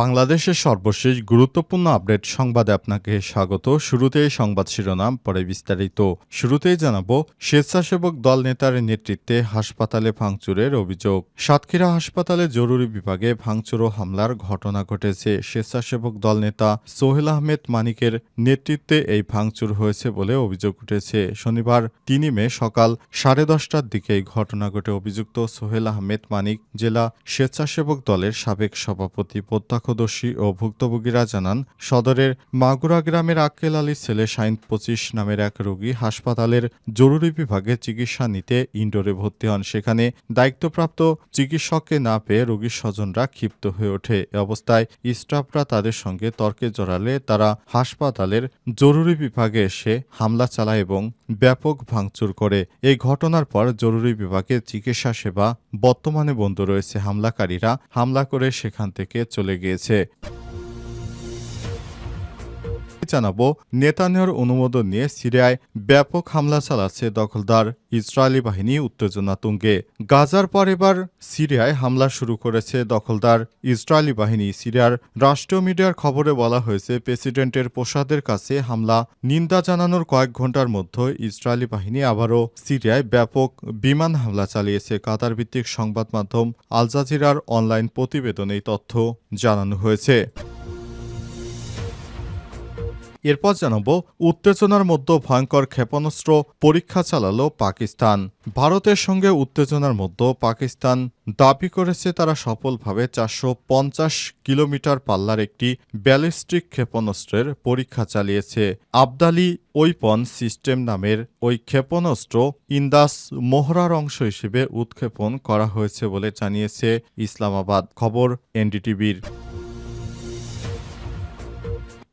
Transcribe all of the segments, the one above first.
বাংলাদেশের সর্বশেষ গুরুত্বপূর্ণ আপডেট সংবাদে আপনাকে স্বাগত। শুরুতেই সংবাদ শিরোনাম, পরে বিস্তারিত। শুরুতেই জানাব, স্বেচ্ছাসেবক দল নেতার নেতৃত্বে হাসপাতালে ভাঙচুরের অভিযোগ। সাতক্ষীরা হাসপাতালে জরুরি বিভাগে ভাঙচুর ও হামলার ঘটনা ঘটেছে। স্বেচ্ছাসেবক দল নেতা সোহেল আহমেদ মানিকের নেতৃত্বে এই ভাঙচুর হয়েছে বলে অভিযোগ উঠেছে। শনিবার তিন মে সকাল সাড়ে দশটার দিকে এই ঘটনা ঘটে। অভিযুক্ত সোহেল আহমেদ মানিক জেলা স্বেচ্ছাসেবক দলের সাবেক সভাপতি প্রত্যক্ষদর্শী ও ভুক্তভোগীরা জানান, সদরের মাগুরা গ্রামের আক্কেল আলীর ছেলে সাইন পঁচিশ নামের এক রোগী হাসপাতালের জরুরি বিভাগে চিকিৎসা নিতে ইনডোরে ভর্তি হন। সেখানে দায়িত্বপ্রাপ্ত চিকিৎসককে না পেয়ে রোগীর স্বজনরা ক্ষিপ্ত হয়ে ওঠে। অবস্থায় স্টাফরা তাদের সঙ্গে তর্কে জড়ালে তারা হাসপাতালের জরুরি বিভাগে এসে হামলা চালায় এবং ব্যাপক ভাঙচুর করে। এই ঘটনার পর জরুরি বিভাগে চিকিৎসা সেবা বর্তমানে বন্ধ রয়েছে। হামলাকারীরা হামলা করে সেখান থেকে চলে গিয়েছে છે. জানাব নেতানিয়ার অনুমোদন নিয়ে সিরিয়ায় ব্যাপক হামলা চালাচ্ছে দখলদার ইসরায়েলি বাহিনী উত্তেজনা তুঙ্গে। গাজার পর এবার সিরিয়ায় হামলা শুরু করেছে দখলদার ইসরায়েলি বাহিনী। সিরিয়ার রাষ্ট্রীয় মিডিয়ার খবরে বলা হয়েছে, প্রেসিডেন্টের প্রসাদের কাছে হামলা নিন্দা জানানোর কয়েক ঘণ্টার মধ্যে ইসরায়েলি বাহিনী আবারও সিরিয়ায় ব্যাপক বিমান হামলা চালিয়েছে। কাতার ভিত্তিক সংবাদ মাধ্যম আল জাজিরার অনলাইন প্রতিবেদনে তথ্য জানানো হয়েছে। এরপর জানাব, উত্তেজনার মধ্যে ভয়ঙ্কর ক্ষেপণাস্ত্র পরীক্ষা চালালো পাকিস্তান। ভারতের সঙ্গে উত্তেজনার মধ্যে পাকিস্তান দাবি করেছে তারা সফলভাবে চারশো পঞ্চাশ কিলোমিটার পাল্লার একটি ব্যালিস্টিক ক্ষেপণাস্ত্রের পরীক্ষা চালিয়েছে। আবদালি ওইপন সিস্টেম নামের ওই ক্ষেপণাস্ত্র ইন্দাস মোহরার অংশ হিসেবে উৎক্ষেপণ করা হয়েছে বলে জানিয়েছে ইসলামাবাদ। খবর এনডিটিভির।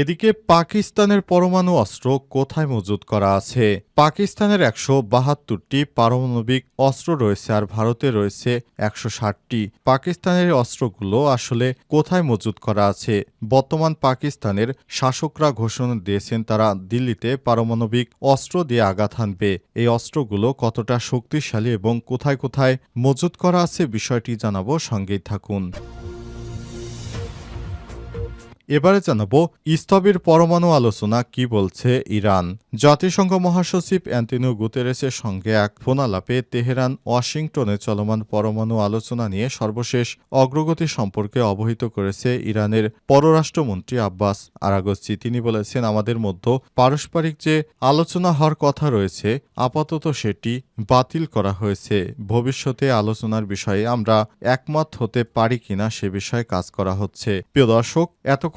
এদিকে পাকিস্তানের পরমাণু অস্ত্র কোথায় মজুত করা আছে? পাকিস্তানের একশো বাহাত্তরটি পারমাণবিক অস্ত্র রয়েছে আর ভারতে রয়েছে একশো ষাটটি। পাকিস্তানের অস্ত্রগুলো আসলে কোথায় মজুত করা আছে? বর্তমান পাকিস্তানের শাসকরা ঘোষণা দিয়েছেন তারা দিল্লিতে পারমাণবিক অস্ত্র দিয়ে আঘাত হানবে। এই অস্ত্রগুলো কতটা শক্তিশালী এবং কোথায় কোথায় মজুত করা আছে বিষয়টি জানাব সঙ্গেই থাকুন। এবারে জানাব স্থবির পরমাণু আলোচনা কি বলছে ইরান? জাতিসংঘ মহাসচিব অ্যান্টনিও গুতেরেসের সঙ্গে এক ফোনালাপে তেহরান, ওয়াশিংটনে চলমান পরমাণু আলোচনা নিয়ে সর্বশেষ অগ্রগতি সম্পর্কে অবহিত করেছে ইরানের পররাষ্ট্রমন্ত্রী আব্বাস আরাগচ্ছি তিনি বলেছেন, আমাদের মধ্যে পারস্পরিক যে আলোচনা হওয়ার কথা রয়েছে, আপাতত সেটি বাতিল করা হয়েছে। ভবিষ্যতে আলোচনার বিষয়ে আমরা একমত হতে পারি কিনা সে বিষয়ে কাজ করা হচ্ছে। প্রিয় দর্শক, এতক্ষণ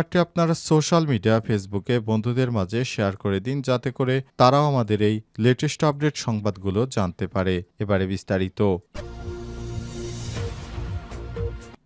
সংবাদটি আপনারা সোশ্যাল মিডিয়া ফেসবুকে বন্ধুদের মাঝে শেয়ার করে দিন যাতে করে তারাও আমাদের এই লেটেস্ট আপডেট সংবাদগুলো জানতে পারে। এবারে বিস্তারিত।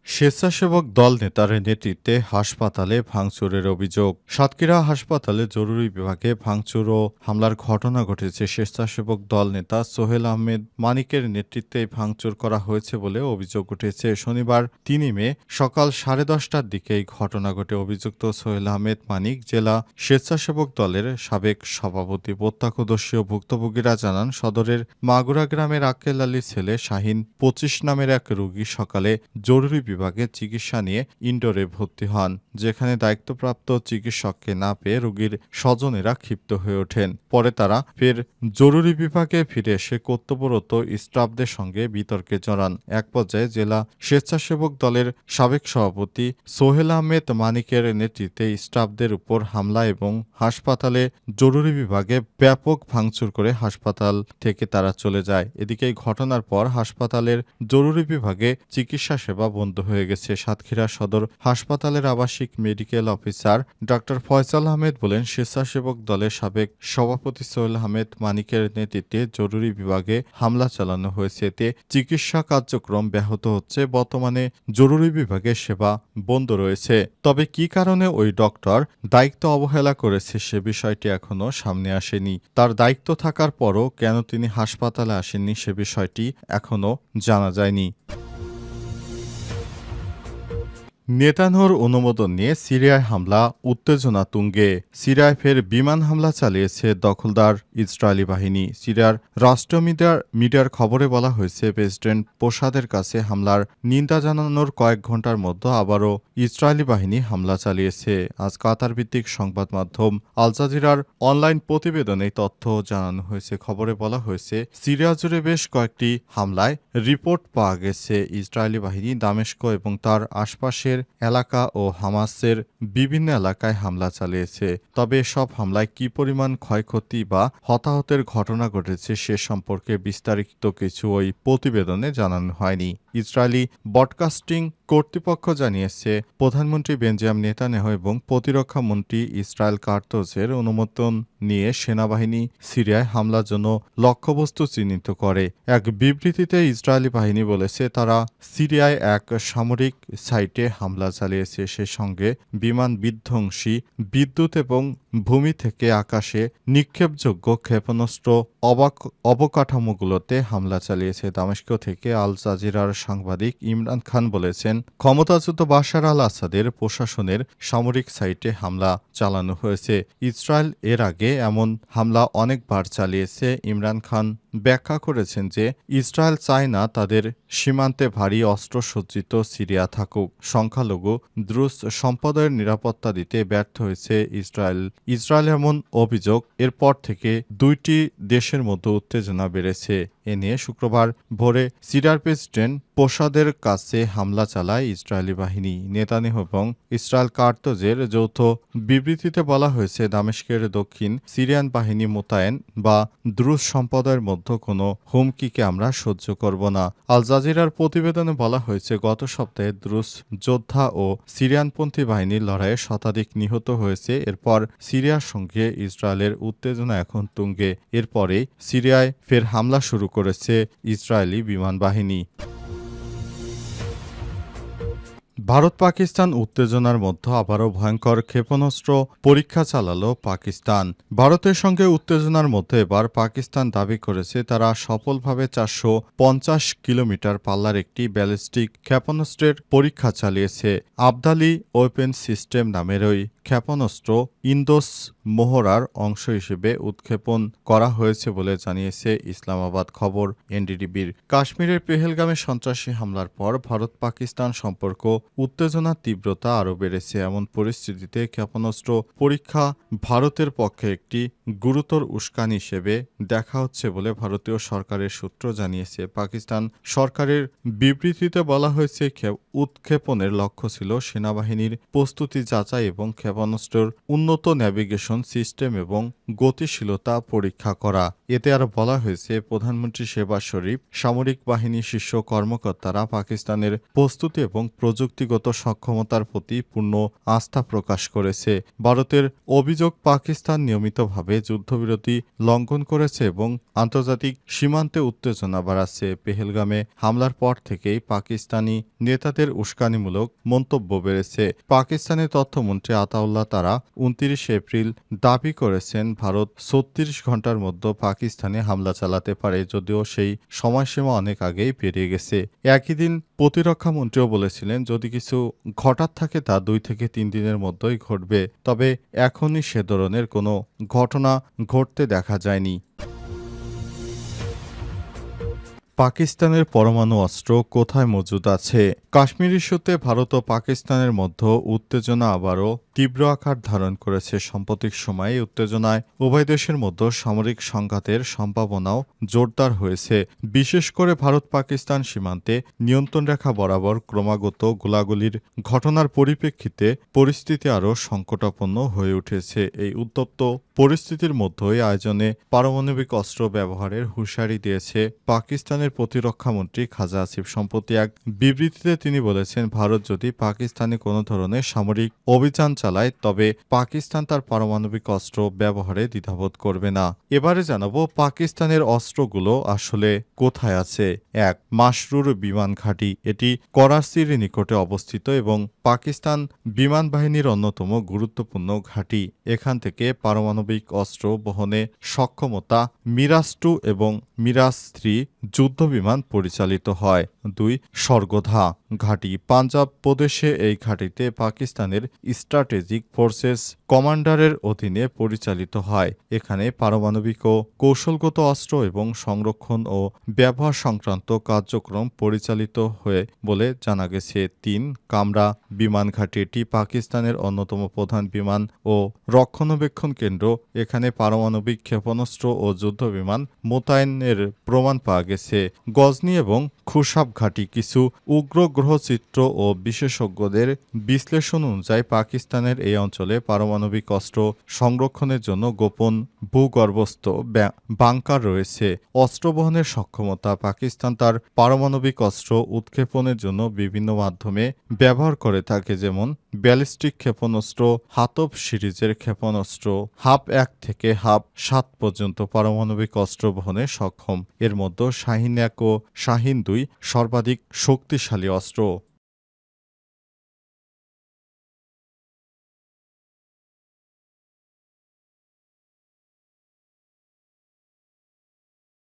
স্বেচ্ছাসেবক দল নেতার নেতৃত্বে হাসপাতালে ভাঙচুরের অভিযোগ। সাতক্ষীরা হাসপাতালে জরুরি বিভাগে ভাঙচুর ও হামলার ঘটনা ঘটেছে। স্বেচ্ছাসেবক দল নেতা সোহেল আহমেদ মানিকের নেতৃত্বে ভাঙচুর করা হয়েছে বলে অভিযোগ উঠেছে। শনিবার তিনই মে সকাল সাড়ে দশটার দিকে এই ঘটনা ঘটে। অভিযুক্ত সোহেল আহমেদ মানিক জেলা স্বেচ্ছাসেবক দলের সাবেক সভাপতি, প্রত্যক্ষদর্শী ও ভুক্তভোগীরা জানান, সদরের মাগুরা গ্রামের আক্কেল আলীর ছেলে শাহিন পঁচিশ নামের এক রোগী সকালে জরুরি বিভাগে চিকিৎসা নিয়ে ইনডোরে ভর্তি হন, যেখানে দায়িত্বপ্রাপ্ত চিকিৎসককে না পেয়ে রোগীর স্বজনেরা ক্ষিপ্ত হয়ে ওঠেন। পরে তারা ফের জরুরি বিভাগে ফিরে এসে কর্তব্যরত স্টাফদের সঙ্গে বিতর্কে জড়ান। এক পর্যায়ে জেলা স্বেচ্ছাসেবক দলের সাবেক সভাপতি সোহেল আহমেদ মানিকের নেতৃত্বে স্টাফদের উপর হামলা এবং হাসপাতালে জরুরি বিভাগে ব্যাপক ভাঙচুর করে হাসপাতাল থেকে তারা চলে যায়। এদিকে ঘটনার পর হাসপাতালের জরুরি বিভাগে চিকিৎসা সেবা বন্ধ হয়ে গেছে সাতক্ষীরা সদর হাসপাতালের আবাসিক medical officer doctor Faisal Ahmed বলেন, স্বেচ্ছাসেবক দলের সাবেক সভাপতি সোহেল আহমেদ মানিকের নেতৃত্বে জরুরি বিভাগে হামলা চালানো হয়েছে। এতে চিকিৎসা কার্যক্রম ব্যাহত হচ্ছে। বর্তমানে জরুরি বিভাগে সেবা বন্ধ রয়েছে। তবে কি কারণে ওই ডক্টর দায়িত্ব অবহেলা করেছে সে বিষয়টি এখনও সামনে আসেনি। তার দায়িত্ব থাকার পরও কেন তিনি হাসপাতালে আসেননি সে বিষয়টি এখনও জানা যায়নি। নেতানহর অনুমোদন নিয়ে সিরিয়ায় হামলা, উত্তেজনা তুঙ্গে। সিরিয়ায় ফের বিমান হামলা চালিয়েছে দখলদার ইসরায়েলি বাহিনী। সিরিয়ার রাষ্ট্রীয় মিডিয়ার মিডিয়ার খবরে বলা হয়েছে, প্রেসিডেন্ট পোশাদের কাছে হামলার নিন্দা জানানোর কয়েক ঘণ্টার মধ্যে আবারও ইসরায়েলি বাহিনী হামলা চালিয়েছে। আজ কাতার ভিত্তিক সংবাদ মাধ্যম আল জাজিরার অনলাইন প্রতিবেদনে তথ্য জানানো হয়েছে। খবরে বলা হয়েছে, সিরিয়া জুড়ে বেশ কয়েকটি হামলায় রিপোর্ট পাওয়া গেছে। ইসরায়েলি বাহিনী দামেস্ক এবং তার আশপাশের এলাকা ও হামাসের বিভিন্ন এলাকায় হামলা চালিয়েছে। তবে সব হামলায় কি পরিমাণ ক্ষয়ক্ষতি বা হতাহতের ঘটনা ঘটেছে সে সম্পর্কে বিস্তারিত কিছু ওই প্রতিবেদনে জানানো হয়নি। ইসরায়েলি ব্রডকাস্টিং কর্তৃপক্ষ জানিয়েছে, প্রধানমন্ত্রী বেঞ্জাম নেতানেহ এবং প্রতিরক্ষা মন্ত্রী ইসরায়েল কার্তোজের অনুমোদন নিয়ে সেনাবাহিনী সিরিয়ায় হামলার জন্য লক্ষ্যবস্তু চিহ্নিত করে। এক বিবৃতিতে ইসরায়েলি বাহিনী বলেছে, তারা সিরিয়ায় এক সামরিক সাইটে হামলা চালিয়েছে। সে সঙ্গে বিমান বিধ্বংসী, বিদ্যুৎ এবং ভূমি থেকে আকাশে নিক্ষেপযোগ্য ক্ষেপণাস্ত্র, অবাক অবকাঠামোগুলোতে হামলা চালিয়েছে। দামেস্ক থেকে আল জাজিরার সাংবাদিক ইমরান খান বলেছেন ক্ষমতাচ্যুত বাশার আল আসাদের প্রশাসনের সামরিক সাইটে হামলা চালানো হয়েছে। ইসরায়েল এর আগে এমন হামলা অনেকবার চালিয়েছে ইমরান খান। ব্যাখ্যা করেছেন যে ইসরায়েল চায় না তাদের সীমান্তে ভারী অস্ত্রসজ্জিত সিরিয়া থাকুক। সংখ্যালঘু দ্রুস সম্পদের নিরাপত্তা দিতে ব্যর্থ হয়েছে ইসরায়েল। ইসরায়েল এমন অভিযোগ এরপর থেকে দুইটি দেশের মধ্যে উত্তেজনা বেড়েছে। এ নিয়ে শুক্রবার ভোরে সিরিয়ার প্রেসিডেন্ট পোশাদের কাছে হামলা চালায় ইসরায়েলি বাহিনী। নেতানিহ এবং ইসরায়েল কার্তজের যৌথ বিবৃতিতে বলা হয়েছে, দামেস্কের দক্ষিণ সিরিয়ান বাহিনী মোতায়েন বা দ্রুজ সম্প্রদায়ের মধ্যে কোনো হুমকিকে আমরা সহ্য করব না। আল জাজিরার প্রতিবেদনে বলা হয়েছে, গত সপ্তাহে দ্রুস যোদ্ধা ও সিরিয়ানপন্থী বাহিনীর লড়াইয়ে শতাধিক নিহত হয়েছে। এরপর সিরিয়ার সঙ্গে ইসরায়েলের উত্তেজনা এখন তুঙ্গে। এরপরে সিরিয়ায় ফের হামলা শুরু করেছে ইসরায়েলি বিমান বাহিনী। ভারত, পাকিস্তান উত্তেজনার মধ্যে আবারও ভয়ঙ্কর ক্ষেপণাস্ত্র পরীক্ষা চালাল পাকিস্তান। ভারতের সঙ্গে উত্তেজনার মধ্যে এবার পাকিস্তান দাবি করেছে তারা সফলভাবে চারশো পঞ্চাশ কিলোমিটার পাল্লার একটি ব্যালিস্টিক ক্ষেপণাস্ত্রের পরীক্ষা চালিয়েছে। আবদালি ওপেন সিস্টেম নামের ওই ক্ষেপণাস্ত্র ইন্দোস মোহরার অংশ হিসেবে উৎক্ষেপণ করা হয়েছে বলে জানিয়েছে ইসলামাবাদ খবর এনডিডিবির কাশ্মীরের পেহেলগামে সন্ত্রাসী হামলার পর ভারত পাকিস্তান সম্পর্ক উত্তেজনার তীব্রতা আরও বেড়েছে। এমন পরিস্থিতিতে ক্ষেপণাস্ত্র পরীক্ষা ভারতের পক্ষে একটি গুরুতর উস্কানি হিসেবে দেখা হচ্ছে বলে ভারতীয় সরকারের সূত্র জানিয়েছে। পাকিস্তান সরকারের বিবৃতিতে বলা হয়েছে ক্ষে- উৎক্ষেপণের লক্ষ্য ছিল সেনাবাহিনীর প্রস্তুতি যাচাই এবং ক্ষেপণাস্ত্রের উন্নত ন্যাভিগেশন সিস্টেম এবং গতিশীলতা পরীক্ষা করা। এতে আরও বলা হয়েছে, প্রধানমন্ত্রী শেবাজ শরীফ, সামরিক বাহিনীর শীর্ষ কর্মকর্তারা পাকিস্তানের প্রস্তুতি এবং প্রযুক্তিগত সক্ষমতার প্রতি পূর্ণ আস্থা প্রকাশ করেছে। ভারতের অভিযোগ, পাকিস্তান নিয়মিতভাবে যুদ্ধবিরতি লঙ্ঘন করেছে এবং আন্তর্জাতিক সীমান্তে উত্তেজনা বাড়াচ্ছে। পেহেলগামে হামলার পর থেকেই পাকিস্তানি নেতাদের উস্কানিমূলক মন্তব্য বেড়েছে। পাকিস্তানের তথ্যমন্ত্রী আতাউল্লাহ তারা উনত্রিশে এপ্রিল দাবি করেছেন, ভারত ছত্রিশ ঘণ্টার মধ্যে পাকিস্তানে হামলা চালাতে পারে, যদিও সেই সময়সীমা অনেক আগেই পেরিয়ে গেছে। একই দিন প্রতিরক্ষা মন্ত্রীও বলেছিলেন, যদি কিছু ঘটার থাকে তা দুই থেকে তিন দিনের মধ্যেই ঘটবে, তবে এখনই সে ধরনের কোনো ঘটনা ঘটতে দেখা যায়নি। পাকিস্তানের পরমাণু অস্ত্র কোথায় মজুদ আছে? কাশ্মীর ইস্যুতে ভারত ও পাকিস্তানের মধ্যে উত্তেজনা আবারও তীব্র আকার ধারণ করেছে সাম্প্রতিক সময়ে উত্তেজনায়। উভয় দেশের মধ্যে সামরিক সংঘাতের সম্ভাবনাও জোরদার হয়েছে। বিশেষ করে ভারত পাকিস্তান সীমান্তে নিয়ন্ত্রণ রেখা বরাবর ক্রমাগত গোলাগুলির ঘটনার পরিপ্রেক্ষিতে পরিস্থিতি আরও সংকটাপন্ন হয়ে উঠেছে। এই উত্তপ্ত পরিস্থিতির মধ্যেই আয়োজনে পারমাণবিক অস্ত্র ব্যবহারের হুঁশিয়ারি দিয়েছে পাকিস্তানের প্রতিরক্ষামন্ত্রী খাজা আসিফ। সম্প্রতি এক বিবৃতিতে তিনি বলেছেন, ভারত যদি পাকিস্তানে কোনো ধরনের সামরিক অভিযান চালায়, তবে পাকিস্তান তার পারমাণবিক অস্ত্র ব্যবহারে দ্বিধাবোধ করবে না। এবারে জানাব পাকিস্তানের অস্ত্রগুলো আসলে কোথায় আছে। এক মাসরুর বিমান ঘাঁটি। এটি করাচির নিকটে অবস্থিত এবং পাকিস্তান বিমান বাহিনীর অন্যতম গুরুত্বপূর্ণ ঘাঁটি। এখান থেকে পারমাণবিক অস্ত্র বহনে সক্ষমতা মিরাজ টু এবং মিরাজ থ্রি যুদ্ধ বিমান পরিচালিত হয়। দুই স্বর্গধা ঘাঁটি পাঞ্জাব প্রদেশে এই ঘাঁটিতে পাকিস্তানের স্ট্র্যাটেজিক ফোর্সেস কমান্ডারের অধীনে পরিচালিত হয়। এখানে পারমাণবিক ও কৌশলগত অস্ত্র এবং সংরক্ষণ ও ব্যবহার সংক্রান্ত কার্যক্রম পরিচালিত হয়ে বলে জানা গেছে। তিন, কামরা বিমান ঘাঁটি এটি পাকিস্তানের অন্যতম প্রধান বিমান ও রক্ষণাবেক্ষণ কেন্দ্র। এখানে পারমাণবিক ক্ষেপণাস্ত্র ও যুদ্ধ বিমান মোতায়েনের প্রমাণ পাওয়া গেছে। গজনি এবং খুশাব ঘাঁটি কিছু উগ্র গ্রহচিত্র ও বিশেষজ্ঞদের বিশ্লেষণ অনুযায়ী পাকিস্তানের এই অঞ্চলে পারমাণবিক অস্ত্র সংরক্ষণের জন্য গোপন ভূগর্ভস্থ বাংকার রয়েছে। অস্ত্র বহনের সক্ষমতা পাকিস্তান তার পারমাণবিক অস্ত্র উৎক্ষেপণের জন্য বিভিন্ন মাধ্যমে ব্যবহার করে থাকে, যেমন ব্যালিস্টিক ক্ষেপণাস্ত্র, হাতব সিরিজের ক্ষেপণাস্ত্র, হাফ এক থেকে হাফ সাত পর্যন্ত পারমাণবিক অস্ত্র বহনে সক্ষম। এর মধ্যে শাহিন এক ও শাহিন দুই সর্বাধিক শক্তিশালী অস্ত্র।